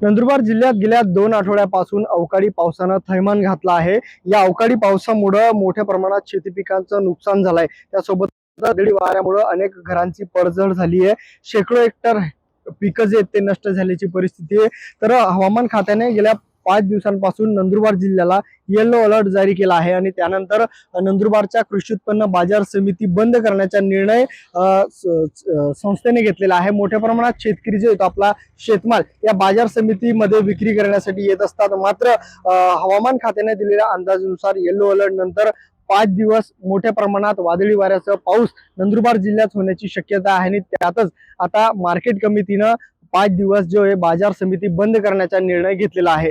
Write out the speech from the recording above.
नंदुरबार जिल्ह्यात गेल्या दोन आठवड्यापासून अवकाळी पावसानं थैमान घातला आहे. या अवकाळी पावसामुळं मोठ्या प्रमाणात शेती पिकांचं नुकसान झालंय. त्यासोबत दडी वाऱ्यामुळं अनेक घरांची पडझड झाली आहे. शेकडो हेक्टर पिकं जे आहेत ते नष्ट झाल्याची परिस्थिती आहे. तर हवामान खात्याने गेल्या पाच दिवसांपासून नंदुरबार जिल्ह्याला येलो अलर्ट जारी केला आहे आणि त्यानंतर नंदुरबारच्या कृषी उत्पन्न बाजार समिती बंद करण्याचा निर्णय स- संस्थेने घेतलेला आहे. मोठ्या प्रमाणात शेतकरी जे होतो आपला शेतमाल या बाजार समितीमध्ये विक्री करण्यासाठी येत असतात. मात्र हवामान खात्याने दिलेल्या अंदाजानुसार येलो अलर्ट नंतर पाच दिवस मोठ्या प्रमाणात वादळी वाऱ्यासह पाऊस नंदुरबार जिल्ह्यात होण्याची शक्यता आहे आणि त्यातच आता मार्केट कमिटीनं पाच दिवस जो आहे बाजार समिती बंद करण्याचा निर्णय घेतलेला आहे.